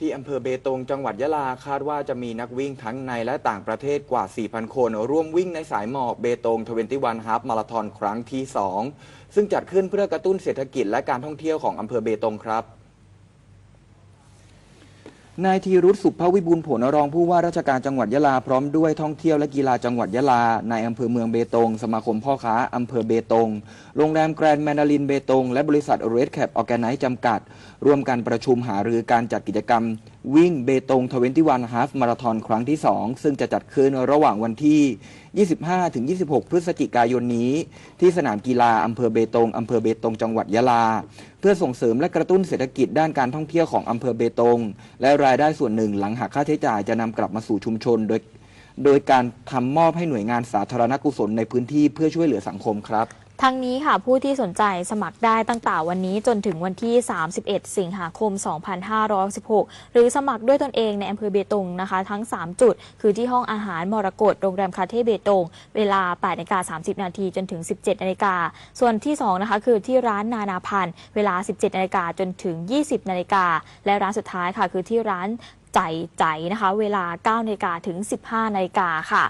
ที่อำเภอเบตงจังหวัดยะลาคาดว่าจะมีนักวิ่งทั้งในและต่างประเทศกว่า 4,000 คน ร่วมวิ่งในสายหมอกเบตง21 Half Marathon ครั้งที่ 2 ซึ่งจัดขึ้นเพื่อกระตุ้นเศรษฐกิจและการท่องเที่ยวของอำเภอเบตงครับ นายธีรุธสุภวิบูลผลรองผู้ว่าราชการจังหวัดยะลาพร้อมด้วยท่องเที่ยวและกีฬาจังหวัดยะลา ในอำเภอเมืองเบตง สมาคมพ่อค้าอำเภอเบตง โรงแรมแกรนด์แมนดารินเบตง และบริษัทเรดแคปออแกไนซ์จำกัด ร่วมกันประชุมหารือการจัดกิจกรรม วิ่งเบตงทเวนตี้วันฮาฟมาราทอนครั้งที่ 2 ซึ่งจะจัดขึ้นระหว่างวันที่ 25-26 พฤศจิกายนนี้ ที่สนามกีฬาอำเภอเบตงอำเภอเบตงจังหวัดยะลา เพื่อส่งเสริมและกระตุ้นเศรษฐกิจด้านการท่องเที่ยวของอำเภอเบตง และรายได้ส่วนหนึ่งหลังหักค่าใช้จ่ายจะนำกลับมาสู่ชุมชน โดยโดยการทำมอบให้หน่วยงานสาธารณกุศลในพื้นที่เพื่อช่วยเหลือสังคมครับ ทั้งนี้ค่ะผู้ที่สนใจสมัครได้ตั้งแต่วันนี้จนถึงวันที่ 31 สิงหาคม 2516 หรือสมัครด้วยตนเองในอำเภอเบตงนะคะ ทั้ง 3 จุด คือที่ห้องอาหารมรกตโรงแรมคาเท่เบตง เวลา8นาฬิกา30 นาทีจนถึง 17นาฬิกาส่วนที่ 2 นะคะ คือที่ร้านนานาพันธ์เวลา 17นาฬิกาจนถึง 20นาฬิกาและร้านสุดท้ายค่ะ คือที่ร้านใจใจนะคะ เวลา9นาฬิกาถึง 15นาฬิกาค่ะ